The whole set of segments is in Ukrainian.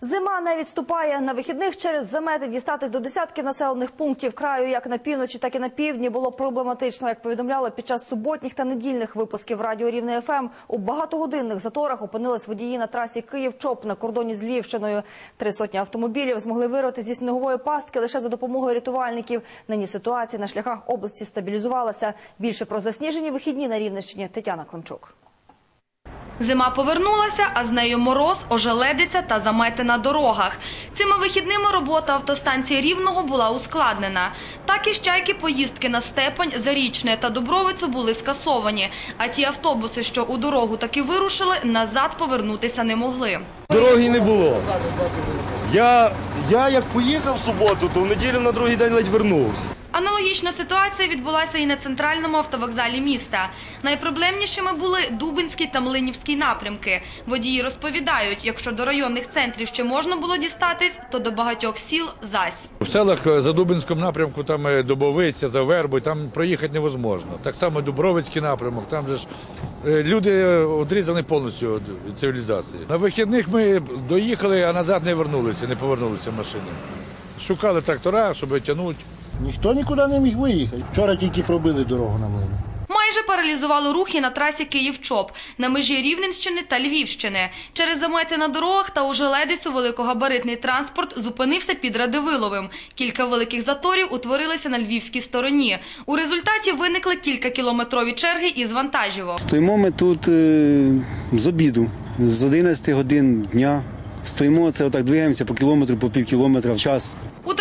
Зима не відступає на вихідних через замети дістатись до десятків населених пунктів краю, як на півночі, так і на півдні, було проблематично. Як повідомляли під час суботніх та недільних випусків радіо Рівне ФМ, у багатогодинних заторах опинились водії на трасі Київ-Чоп на кордоні з Львівщиною. Три сотні автомобілів змогли вирвати зі снігової пастки лише за допомогою рятувальників. Нині ситуація на шляхах області стабілізувалася. Більше про засніжені вихідні на Рівненщині Тетяна Климчук. Зима повернулася, а з нею мороз, ожеледиця та замети на дорогах. Цими вихідними робота автостанції Рівного була ускладнена. Так і з чайки поїздки на Степань, Зарічне та Дубровицю були скасовані. А ті автобуси, що у дорогу таки вирушили, назад повернутися не могли. Дороги не було. Я, я як поїхав в суботу, то в неділю на другий день ледь вернувся. Аналогічна ситуація відбулася і на центральному автовокзалі міста. Найпроблемнішими були Дубинський та Млинівський напрямки. Водії розповідають, якщо до районних центрів ще можна було дістатись, то до багатьох сіл зась. В селах е, за Дубинському напрямку, там е, Добовиця, за Вербою, там проїхати невозможно. Так само Дубровицький напрямок, там же ж е, люди відрізані повністю від цивілізації. На вихідних ми доїхали, а назад не вернулися, не повернулися машини. Шукали трактора, щоб тягнути. Ніхто нікуди не міг виїхати. Вчора тільки пробили дорогу на млину. Майже паралізувало рухи на трасі Київ-Чоп на межі Рівненщини та Львівщини. Через замети на дорогах та ужеледицю великогабаритний транспорт зупинився під Радивиловим. Кілька великих заторів утворилися на львівській стороні. У результаті виникли кількакілометрові черги із вантажівок. Стоїмо ми тут е, з обіду, з 11 годин дня. Стоїмо, це отак двигаємося по кілометру, по пів кілометра в час. У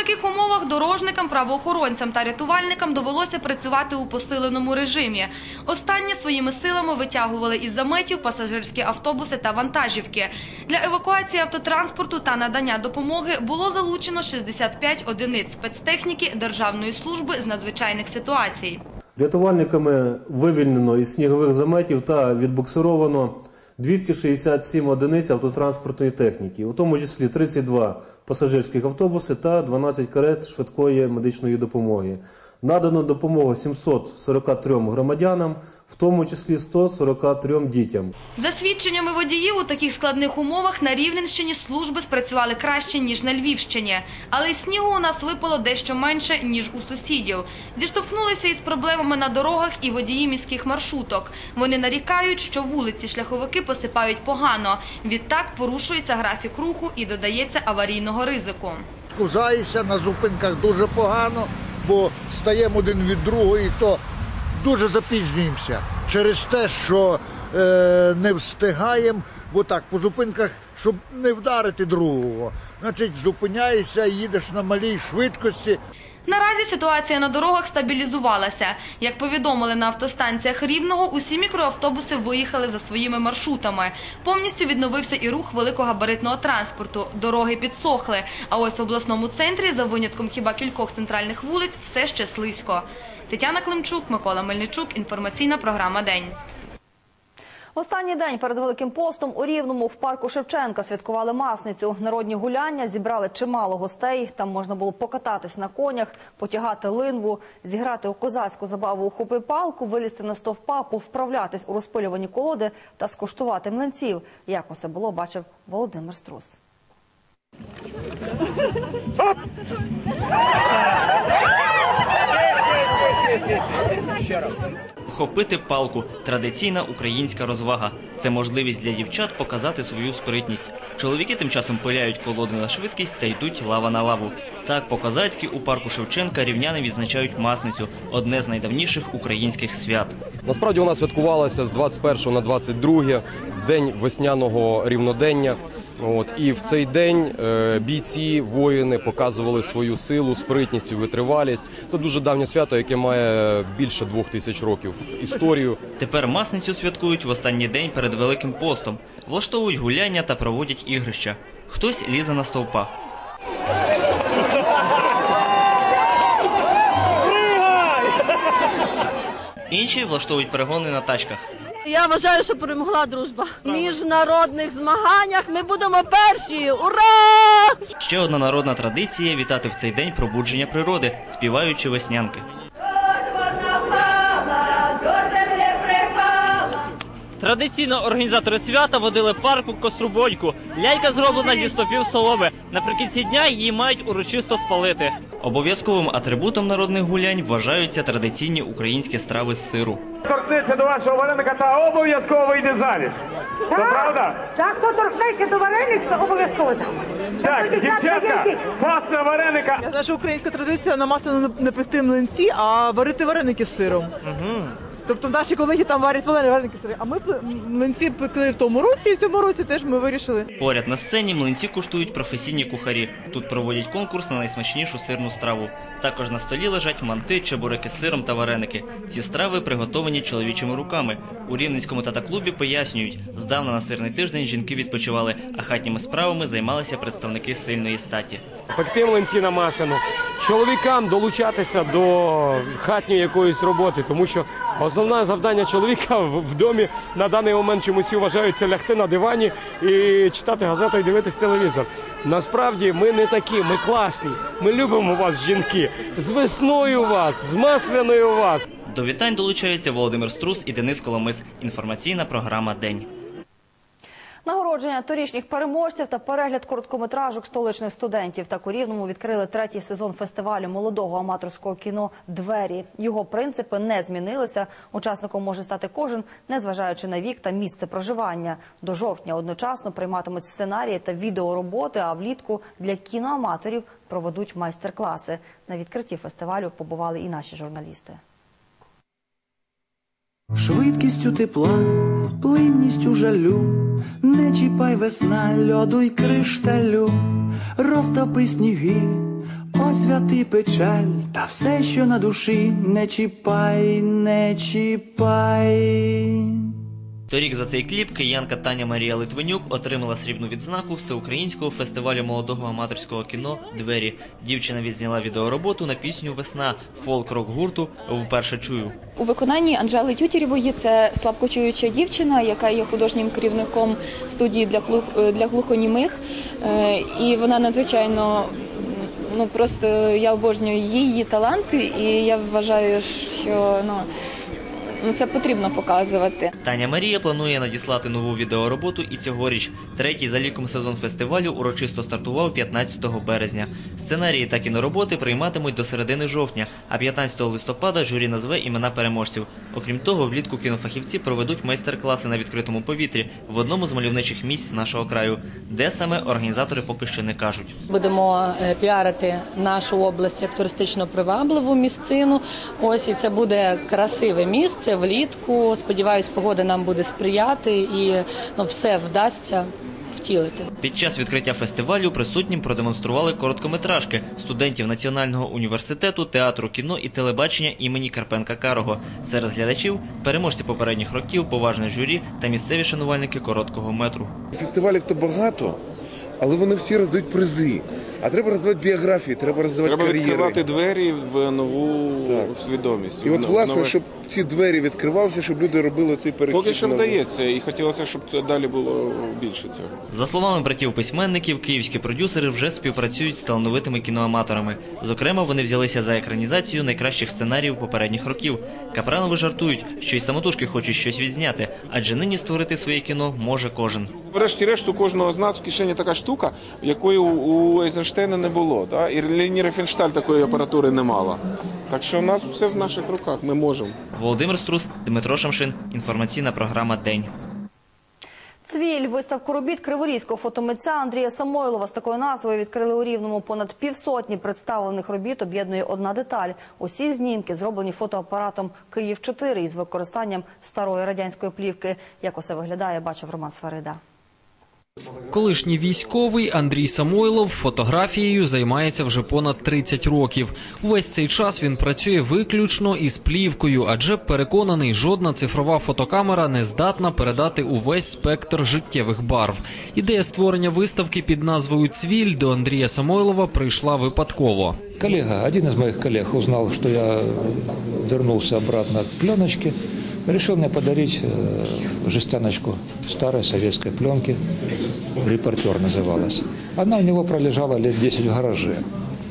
дорожникам, правоохоронцям та рятувальникам довелося працювати у посиленому режимі. Останні своїми силами витягували із заметів пасажирські автобуси та вантажівки. Для евакуації автотранспорту та надання допомоги було залучено 65 одиниць спецтехніки Державної служби з надзвичайних ситуацій. Рятувальниками вивільнено із снігових заметів та відбуксировано 267 одиниць автотранспортної техніки, у тому числі 32 пасажирських автобуси та 12 карет швидкої медичної допомоги. Надано допомогу 743 громадянам, в тому числі 143 дітям. За свідченнями водіїв, у таких складних умовах на Рівненщині служби спрацювали краще, ніж на Львівщині. Але й снігу у нас випало дещо менше, ніж у сусідів. Зіштовхнулися із проблемами на дорогах і водії міських маршруток. Вони нарікають, що вулиці шляховики посипають погано. Відтак порушується графік руху і додається аварійного ризику. Скузаєшся на зупинках дуже погано, бо стаємо один від другого і то дуже запізнюємося через те, що е, не встигаємо, бо так, по зупинках, щоб не вдарити другого. Значить, зупиняєшся, їдеш на малій швидкості. Наразі ситуація на дорогах стабілізувалася. Як повідомили на автостанціях Рівного, усі мікроавтобуси виїхали за своїми маршрутами. Повністю відновився і рух великогабаритного транспорту. Дороги підсохли. А ось в обласному центрі, за винятком хіба кількох центральних вулиць, все ще слизько. Тетяна Климчук, Микола Мельничук. Інформаційна програма День. Останній день перед Великим постом у Рівному в парку Шевченка святкували масницю. Народні гуляння зібрали чимало гостей. Там можна було покататись на конях, потягати линву, зіграти у козацьку забаву у хопи палку, вилізти на стовпа, повправлятись у розпилювані колоди та скуштувати млинців. Як усе було, бачив Володимир Струс. Хопити палку традиційна українська розвага. Це можливість для дівчат показати свою спритність. Чоловіки тим часом пиляють колоди на швидкість та йдуть лава на лаву. Так, по-козацьки у парку Шевченка рівняни відзначають масницю одне з найдавніших українських свят. Насправді вона святкувалася з 21 на 22 в день весняного рівнодення. От і в цей день е, бійці, воїни показували свою силу, спритність і витривалість. Це дуже давнє свято, яке має більше двох тисяч років історію. Тепер масницю святкують в останній день перед Великим постом, влаштовують гуляння та проводять ігрища. Хтось лізе на стовпа. Інші влаштовують перегони на тачках. Я вважаю, що перемогла дружба. В міжнародних змаганнях ми будемо перші. Ура! Ще одна народна традиція вітати в цей день пробудження природи, співаючи веснянки. Традиційно організатори свята водили парку Кострубоньку. Лялька зроблена зі стопів соломи. Наприкінці дня її мають урочисто спалити. Обов'язковим атрибутом народних гулянь вважаються традиційні українські страви з сиру. торкнеться до вашого вареника та обов'язково вийде заміж. То правда? Так, хто торкнеться до вареничка, обов'язково замуж. Так, дівчатка, фас на вареника. Наша українська традиція на масло не пекти млинці, а варити вареники з сиром. Тобто наші колеги там варять вареники з сиром, а ми млинці пекли в тому році, і в цьому році теж ми вирішили. Поряд на сцені млинці куштують професійні кухарі. Тут проводять конкурс на найсмачнішу сирну страву. Також на столі лежать манти, чебуреки з сиром та вареники. Ці страви приготовані чоловічими руками. У рівненському татаклубі пояснюють, здавна на сирний тиждень жінки відпочивали, а хатніми справами займалися представники сильної статі. пекти млинці на машину, чоловікам долучатися до хатньої якоїсь роботи, тому що основне завдання чоловіка в домі на даний момент чомусь вважають лягти на дивані і читати газету і дивитись телевізор. Насправді ми не такі, ми класні. Ми любимо вас, жінки. З весною вас, з масляною вас. До вітань долучаються Володимир Струс і Денис Коломис. Інформаційна програма День. Нагородження торічніх переможців та перегляд короткометражок столичних студентів. Так у Рівному відкрили третій сезон фестивалю молодого аматорського кіно «Двері». Його принципи не змінилися. Учасником може стати кожен, незважаючи на вік та місце проживання. До жовтня одночасно прийматимуть сценарії та відеороботи, а влітку для кіноаматорів проведуть майстер-класи. На відкритті фестивалю побували і наші журналісти. Швидкістю тепла, плинністю жалю, не чіпай весна льоду й кришталю, розтопи сніги, освяти печаль, та все, що на душі, не чіпай, не чіпай. Торік за цей кліп киянка Таня Марія Литвинюк отримала срібну відзнаку всеукраїнського фестивалю молодого аматорського кіно Двері. Дівчина відзняла відеороботу на пісню Весна фолк-рок гурту Вперше чую. У виконанні Анжели Тютєрєвої це слабкочуюча дівчина, яка є художнім керівником студії для глух- для глухонімих. Е, І вона надзвичайно ну просто я обожнюю її, її таланти, і я вважаю, що ну, це потрібно показувати. Таня Марія планує надіслати нову відеороботу і цьогоріч. Третій за ліком сезон фестивалю урочисто стартував 15 березня. Сценарії та кінороботи прийматимуть до середини жовтня, а 15 листопада журі назве імена переможців. Окрім того, влітку кінофахівці проведуть майстер-класи на відкритому повітрі в одному з мальовничих місць нашого краю, де саме організатори поки що не кажуть. Будемо е, піарити нашу область як туристично привабливу місцину. Ось і це буде красиве місце влітку. Сподіваюсь, погода нам буде сприяти і ну, все вдасться втілити. Під час відкриття фестивалю присутнім продемонстрували короткометражки студентів Національного університету театру кіно і телебачення імені Карпенка Карого. Серед глядачів переможці попередніх років, поважне журі та місцеві шанувальники короткого метру. Фестивалів то багато, але вони всі роздають призи. А треба роздавати біографії, треба роздавати Треба кар'єри. відкривати двері в нову свідомість. І от, власне, нове- щоб ці двері відкривалися, щоб люди робили цей перехід. Поки що на- вдається, і хотілося, щоб це далі було більше цього. За словами братів письменників, київські продюсери вже співпрацюють з талановитими кіноаматорами. Зокрема, вони взялися за екранізацію найкращих сценаріїв попередніх років. Капранови жартують, що й самотужки хочуть щось відзняти, адже нині створити своє кіно може кожен. Врешті-решт, у кожного з нас в кишені така штука, якої у- у Ейзенштейна не було. Да? І Лені Рефеншталь такої апаратури не мала. Так що у нас все в наших руках, ми можемо. Володимир Струс, Дмитро Шамшин. Інформаційна програма День. Цвіль виставку робіт криворізького фотомитця Андрія Самойлова з такою назвою відкрили у Рівному. Понад півсотні представлених робіт об'єднує одна деталь. Усі знімки зроблені фотоапаратом Київ 4 із використанням старої радянської плівки. Як усе виглядає, бачив Роман Сварида. Колишній військовий Андрій Самойлов фотографією займається вже понад 30 років. Увесь цей час він працює виключно із плівкою, адже переконаний, жодна цифрова фотокамера не здатна передати увесь спектр життєвих барв. Ідея створення виставки під назвою Цвіль до Андрія Самойлова прийшла випадково. Коллега, один из моих коллег узнал, что я вернулся обратно к пленочке, решил мне подарить э, жестяночку старой советской пленки, «Репортер» называлась. Она у него пролежала лет 10 в гараже,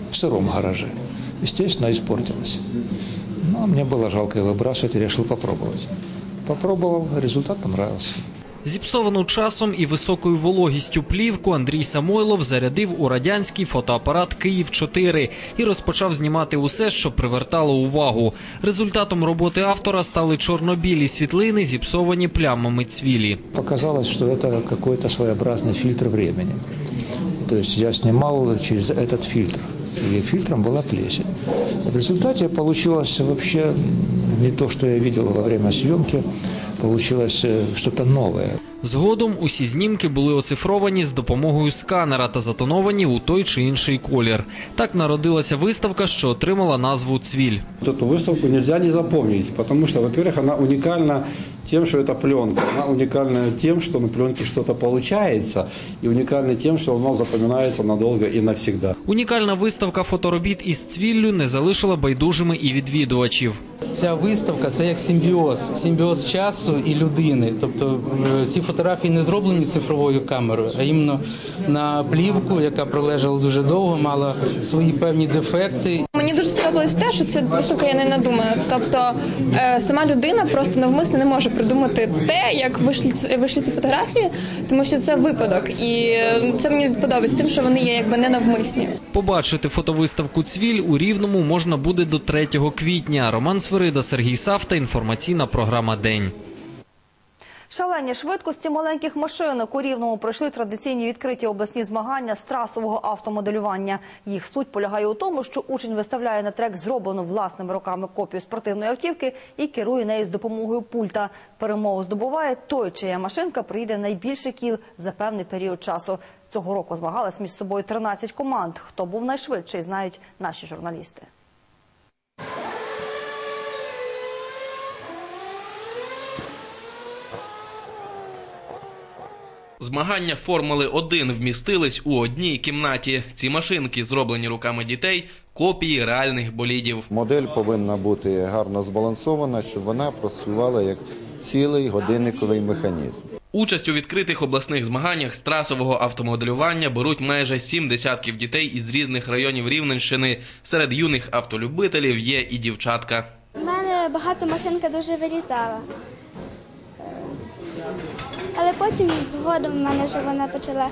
в сыром гараже. Естественно, испортилась. Но мне было жалко ее выбрасывать и решил попробовать. Попробовал, результат понравился. Зіпсовану часом і високою вологістю плівку Андрій Самойлов зарядив у радянський фотоапарат Київ 4 і розпочав знімати усе, що привертало увагу. Результатом роботи автора стали чорнобілі світлини, зіпсовані плямами цвілі. Показалось, что это какой-то своеобразный фильтр времени. То есть я снимал через этот фильтр. И фильтром была плесень. В результате получилось вообще не то, что я видел во время съемки. Получилось э, что-то новое. Згодом усі знімки були оцифровані з допомогою сканера та затоновані у той чи інший колір. Так народилася виставка, що отримала назву Цвіль. Вот Эту выставку нельзя не запомнить, потому что, во-первых, она уникальна тем, что это пленка. Она уникальна тем, что на пленке что-то получается, и уникальна тем, что она запоминается надолго и навсегда. Унікальна виставка фоторобіт із цвіллю не залишила байдужими і відвідувачів. Ця виставка це як симбіоз, симбіоз часу і людини. Тобто е, ці фотографії не зроблені цифровою камерою, а іменно на плівку, яка пролежала дуже довго, мала свої певні дефекти. Сподобалось те, що це виставка я не надумаю. Тобто е, сама людина просто навмисно не може придумати те, як вийшли, вийшли ці фотографії, тому що це випадок. І це мені подобається тим, що вони є якби не навмисні. Побачити фотовиставку Цвіль у Рівному можна буде до 3 квітня. Роман Свирида, Сергій Савта. Інформаційна програма День. Шалені швидкості маленьких машинок у Рівному пройшли традиційні відкриті обласні змагання з трасового автомоделювання. Їх суть полягає у тому, що учень виставляє на трек зроблену власними руками копію спортивної автівки і керує нею з допомогою пульта. Перемогу здобуває той, чия машинка приїде найбільший кіл за певний період часу. Цього року змагалась між собою 13 команд. Хто був найшвидший, знають наші журналісти. Змагання Формули 1 вмістились у одній кімнаті. Ці машинки, зроблені руками дітей, копії реальних болідів. Модель повинна бути гарно збалансована, щоб вона працювала як цілий годинниковий механізм. Участь у відкритих обласних змаганнях з трасового автомоделювання беруть майже сім десятків дітей із різних районів Рівненщини. Серед юних автолюбителів є і дівчатка. У мене багато машинка дуже вилітала. Але потім згодом в мене вже вона почала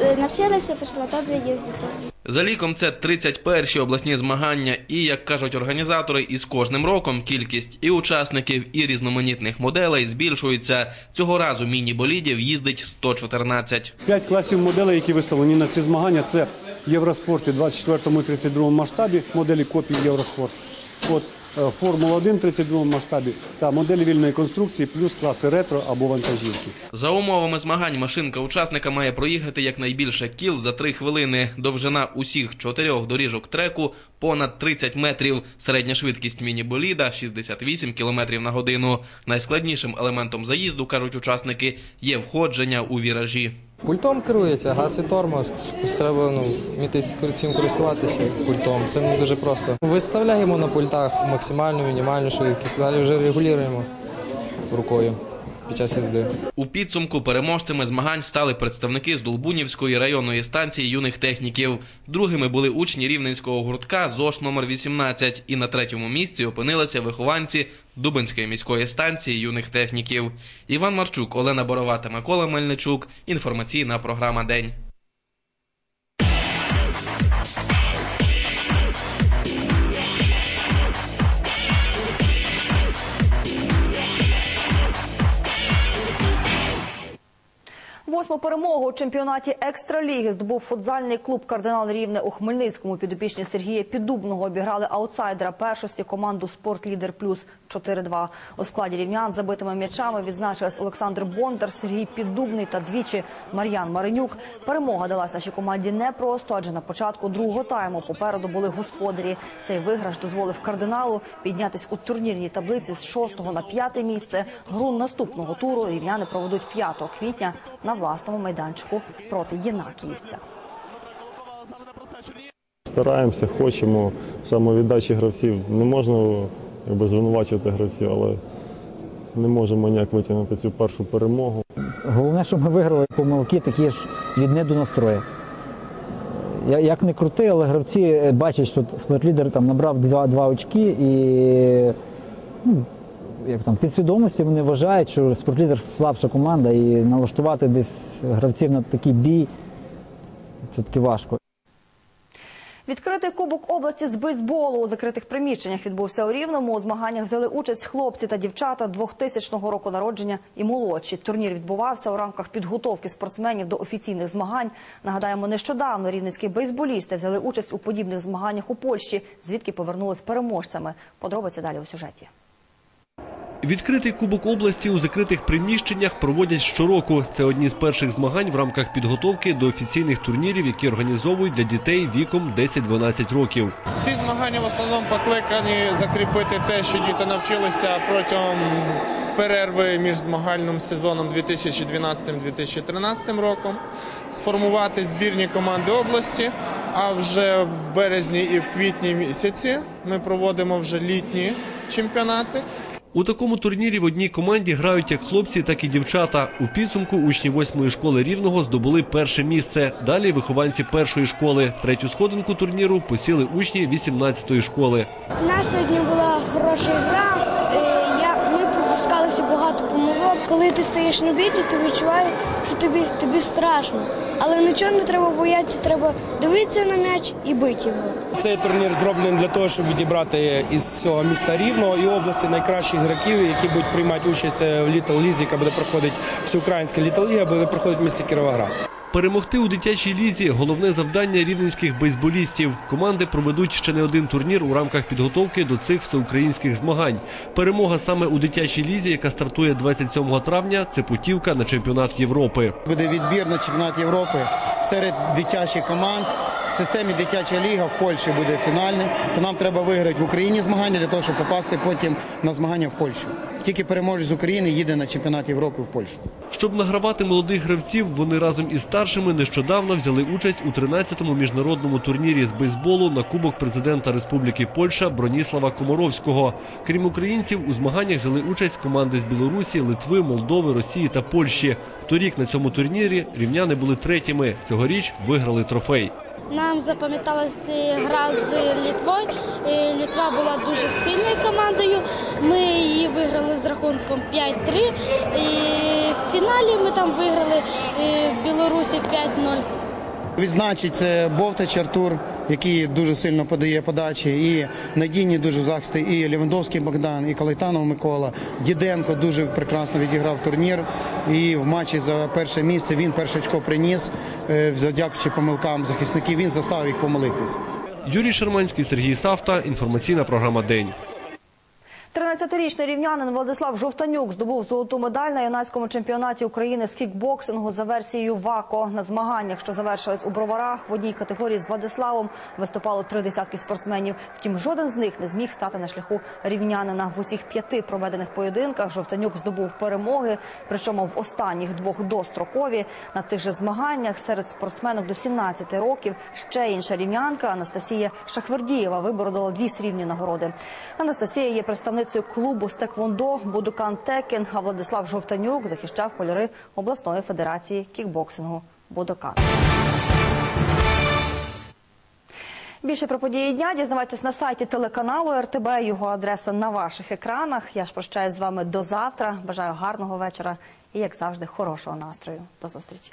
е, навчилася, почала добре їздити. За ліком це 31-ші обласні змагання, і як кажуть організатори, із кожним роком кількість і учасників, і різноманітних моделей збільшується. Цього разу міні-болідів їздить 114. П'ять класів моделей, які виставлені на ці змагання, це Євроспорт і 24 і 32 масштабі, моделі копії Євроспорт. От Формула 1 в 32 масштабі та моделі вільної конструкції, плюс класи ретро або вантажівки. За умовами змагань машинка учасника має проїхати якнайбільше кіл за 3 хвилини. Довжина усіх чотирьох доріжок треку понад 30 метрів. Середня швидкість міні-боліда 68 км на годину. Найскладнішим елементом заїзду, кажуть учасники, є входження у віражі. Пультом керується, газ і тормоз. Треба ну, вміти цим користуватися пультом. Це не дуже просто. Виставляємо на пультах максимальну, мінімальну швидкість, далі вже регулюємо рукою під час їзди. У підсумку переможцями змагань стали представники з Долбунівської районної станції юних техніків. Другими були учні рівненського гуртка ЗОШ номер 18 і на третьому місці опинилися вихованці Дубинської міської станції юних техніків. Іван Марчук, Олена Борова та Микола Мельничук. Інформаційна програма День. Восьму перемогу у чемпіонаті екстраліги здобув футзальний клуб Кардинал Рівне у Хмельницькому. Підопічні Сергія Піддубного обіграли аутсайдера першості команду Спорт Лідер Плюс 4-2. У складі рівнян забитими м'ячами відзначились Олександр Бондар, Сергій Піддубний та двічі Мар'ян Маринюк. Перемога далась нашій команді непросто, адже на початку другого тайму попереду були господарі. Цей виграш дозволив кардиналу піднятись у турнірній таблиці з шостого на п'яте місце. Гру наступного туру рівняни проведуть 5 квітня на власному майданчику проти Єнакіївця. Стараємося, хочемо самовіддачі гравців. Не можна якби, звинувачувати гравців, але не можемо ніяк витягнути цю першу перемогу. Головне, щоб ми виграли помилки такі ж від не до настрою. Як не крути, але гравці бачать, що спортлідер там набрав два, два очки і ну, як там підсвідомості вони вважають, що спортлідер слабша команда і налаштувати десь гравців на такий бій все-таки важко. Відкритий кубок області з бейсболу у закритих приміщеннях відбувся у Рівному. У змаганнях взяли участь хлопці та дівчата 2000 року народження і молодші. Турнір відбувався у рамках підготовки спортсменів до офіційних змагань. Нагадаємо, нещодавно рівненські бейсболісти взяли участь у подібних змаганнях у Польщі, звідки повернулись переможцями. Подробиці далі у сюжеті. Відкритий Кубок області у закритих приміщеннях проводять щороку. Це одні з перших змагань в рамках підготовки до офіційних турнірів, які організовують для дітей віком 10-12 років. Ці змагання в основному покликані закріпити те, що діти навчилися протягом перерви між змагальним сезоном 2012-2013 роком, сформувати збірні команди області. А вже в березні і в квітні місяці ми проводимо вже літні чемпіонати. У такому турнірі в одній команді грають як хлопці, так і дівчата. У підсумку учні восьмої школи рівного здобули перше місце. Далі вихованці першої школи. Третю сходинку турніру посіли учні 18-ї школи. У нас сьогодні була хороша гра. Я, ми пропускалися багато помилок. Коли ти стоїш на біті, ти відчуваєш, що тобі, тобі страшно. Але нічого не треба боятися, треба дивитися на м'яч і бити його. Цей турнір зроблений для того, щоб відібрати із цього міста Рівного і області найкращих гравців, які будуть приймати участь в Літл Лізі, яка буде проходити всеукраїнська Літл Ліга, буде проходити в місті Кіровоград. Перемогти у дитячій лізі головне завдання рівненських бейсболістів. Команди проведуть ще не один турнір у рамках підготовки до цих всеукраїнських змагань. Перемога саме у дитячій лізі, яка стартує 27 травня, це путівка на чемпіонат Європи. Буде відбір на чемпіонат Європи серед дитячих команд. В системі дитяча ліга в Польщі буде фінальний, то нам треба виграти в Україні змагання для того, щоб попасти потім на змагання в Польщу. Тільки переможець з України їде на чемпіонат Європи в Польщу. Щоб награвати молодих гравців, вони разом із старшими нещодавно взяли участь у 13-му міжнародному турнірі з бейсболу на Кубок президента Республіки Польща Броніслава Комаровського. Крім українців, у змаганнях взяли участь команди з Білорусі, Литви, Молдови, Росії та Польщі. Торік на цьому турнірі рівняни були третіми. Цьогоріч виграли трофей. Нам запам'яталася гра з Літвою. Літва була дуже сильною командою. Ми її виграли з рахунком 5-3. І в фіналі ми там виграли Білорусі 5-0. Відзначить Бовтач Артур, який дуже сильно подає подачі, і надійні дуже в і Лівандовський Богдан, і Калайтанов Микола. Діденко дуже прекрасно відіграв турнір. І в матчі за перше місце він перше очко приніс, е, завдячуючи помилкам захисників. Він заставив їх помилитись. Юрій Шерманський, Сергій Савта. Інформаційна програма День. 13-річний рівнянин Владислав Жовтанюк здобув золоту медаль на юнацькому чемпіонаті України з кікбоксингу за версією ВАКО. На змаганнях, що завершились у броварах, в одній категорії з Владиславом виступало три десятки спортсменів. Втім, жоден з них не зміг стати на шляху рівнянина. В усіх п'яти проведених поєдинках Жовтанюк здобув перемоги, причому в останніх двох дострокові. На цих же змаганнях серед спортсменок до 17 років ще інша рівнянка Анастасія Шахвердієва вибородила дві срібні нагороди. Анастасія є представницею клубу з Будукан Текен, а Владислав Жовтанюк захищав кольори обласної федерації кікбоксингу Будукан. Більше про події дня дізнавайтесь на сайті телеканалу РТБ. Його адреса на ваших екранах. Я ж прощаюсь з вами до завтра. Бажаю гарного вечора і, як завжди, хорошого настрою. До зустрічі.